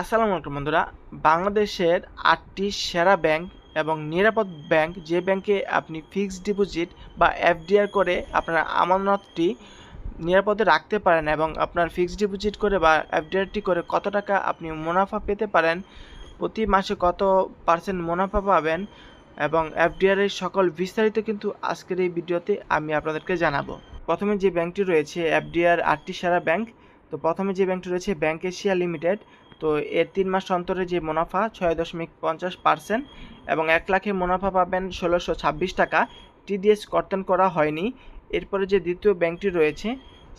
আসসালামু আলাইকুম বন্ধুরা। বাংলাদেশের আটটি সেরা ব্যাংক এবং নিরাপদ ব্যাংক যে ব্যাংকে আপনি ফিক্সড ডিপোজিট বা এফডিআর করে আপনার আমানতটি নিরাপদে রাখতে পারেন এবং আপনার ফিক্সড ডিপোজিট করে বা এফডিআরটি করে কত টাকা আপনি মুনাফা পেতে পারেন, প্রতি মাসে কত পার্সেন্ট মুনাফা পাবেন এবং এফডিআর এর সকল বিস্তারিত কিন্তু আজকের এই ভিডিওতে আমি আপনাদেরকে জানাব। প্রথমে যে ব্যাংকটি রয়েছে, এফডিআর আটটি সেরা ব্যাংক। তো প্রথমে যে ব্যাংকটি রয়েছে, ব্যাংক এশিয়া লিমিটেড। তো এর তিন মাস অন্তরে যে মুনাফা, ছয় দশমিক পঞ্চাশ পার্সেন্ট এবং এক লাখে মুনাফা পাবেন ষোলোশো ছাব্বিশ টাকা। টিডিএস কর্তন করা হয়নি। এরপরে যে দ্বিতীয় ব্যাংকটি রয়েছে,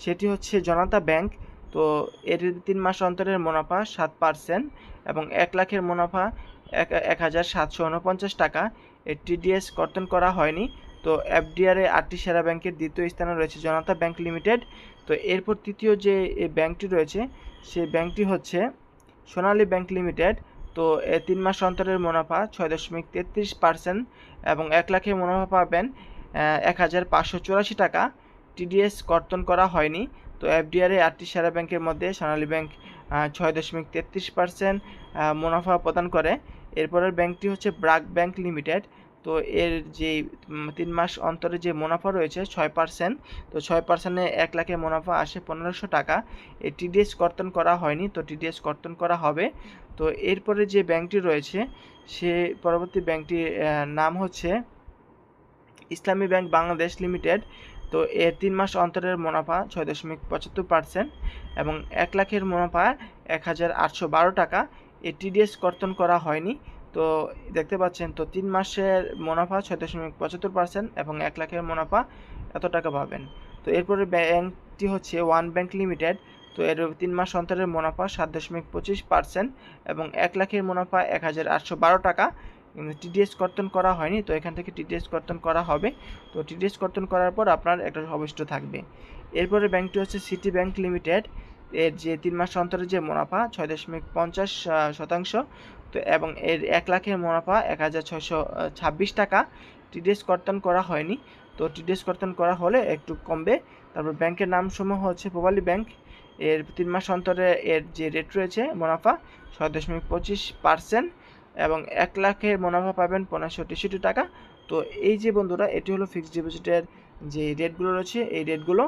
সেটি হচ্ছে জনতা ব্যাংক। তো এর তিন মাস অন্তরের মুনাফা সাত পার্সেন্ট এবং এক লাখের মুনাফা এক এক হাজার সাতশো উনপঞ্চাশ টাকা। এর টিডিএস কর্তন করা হয়নি। তো এফডিআরে আটটি সেরা ব্যাংকের দ্বিতীয় স্থানে রয়েছে জনতা ব্যাংক লিমিটেড। তো এরপর তৃতীয় যে ব্যাংকটি রয়েছে সেই ব্যাংকটি হচ্ছে সোনালী ব্যাংক লিমিটেড, তো তিন মাস অন্তরের মুনাফা ছয় দশমিক তেত্রিশ পার্সেন্ট এবং এক লাখে মুনাফা পাবেন এক হাজার পাঁচশো চুরাশি টাকা। টিডিএস কর্তন করা হয়নি, তো এফডিআরে আটটি সেরা ব্যাংকের মধ্যে সোনালী ব্যাংক ছয় দশমিক তেত্রিশ পার্সেন্ট মুনাফা প্রদান করে। এরপরের ব্যাংকটি হচ্ছে ব্রাক ব্যাংক লিমিটেড তো এর যে তিন মাস অন্তরে যে মুনাফা রয়েছে ছয় পার্সেন্ট তো ছয় পার্সেন্টে এক লাখে মুনাফা আসে পনেরোশো টাকা। এই টিডিএস কর্তন করা হয়নি, তো টিডিএস কর্তন করা হবে। তো এরপরে যে ব্যাংকটি রয়েছে, সে পরবর্তী ব্যাংকটির নাম হচ্ছে ইসলামী ব্যাংক বাংলাদেশ লিমিটেড। তো এর তিন মাস অন্তরের মুনাফা ছয় দশমিক পঁচাত্তর পার্সেন্ট এবং এক লাখের মুনাফা এক হাজার আটশো বারো টাকা। এ টিডিএস কর্তন করা হয়নি তো দেখতে পাচ্ছেন, তো তিন মাসের মুনাফা ছয় দশমিক পঁচাত্তর পার্সেন্ট এবং এক লাখের মুনাফা এত টাকা পাবেন। তো এরপরে ব্যাংকটি হচ্ছে ওয়ান ব্যাংক লিমিটেড, তো এর তিন মাস অন্তরের মুনাফা সাত দশমিক পঁচিশ পার্সেন্ট এবং এক লাখের মুনাফা এক হাজার আটশো বারো টাকা। টিডিএস কর্তন করা হয়নি, তো এখান থেকে টিডিএস কর্তন করা হবে। তো টিডিএস কর্তন করার পর আপনার একটা অবশিষ্ট থাকবে। এরপরে ব্যাংকটি হচ্ছে সিটি ব্যাংক লিমিটেড এর যে তিন মাস অন্তরে যে মুনাফা, ছয় দশমিক পঞ্চাশ শতাংশ, তো এবং এর এক লাখের মুনাফা এক হাজার ছয়শো ছাব্বিশ টাকা। টিডিএস কর্তন করা হয়নি। তো টিডিএস কর্তন করা হলে একটু কমবে। তারপর ব্যাংকের নাম সমূহ হচ্ছে পোবালি ব্যাংক। এর তিন মাস অন্তরে এর যে রেট রয়েছে, মুনাফা, ছয় দশমিক পঁচিশ পার্সেন্ট এবং এক লাখের মুনাফা পাবেন পনেরোশো তেষট্টি টাকা। তো এই যে বন্ধুরা, এটি হলো ফিক্সড ডিপোজিটের যে রেটগুলো রয়েছে, এই রেটগুলো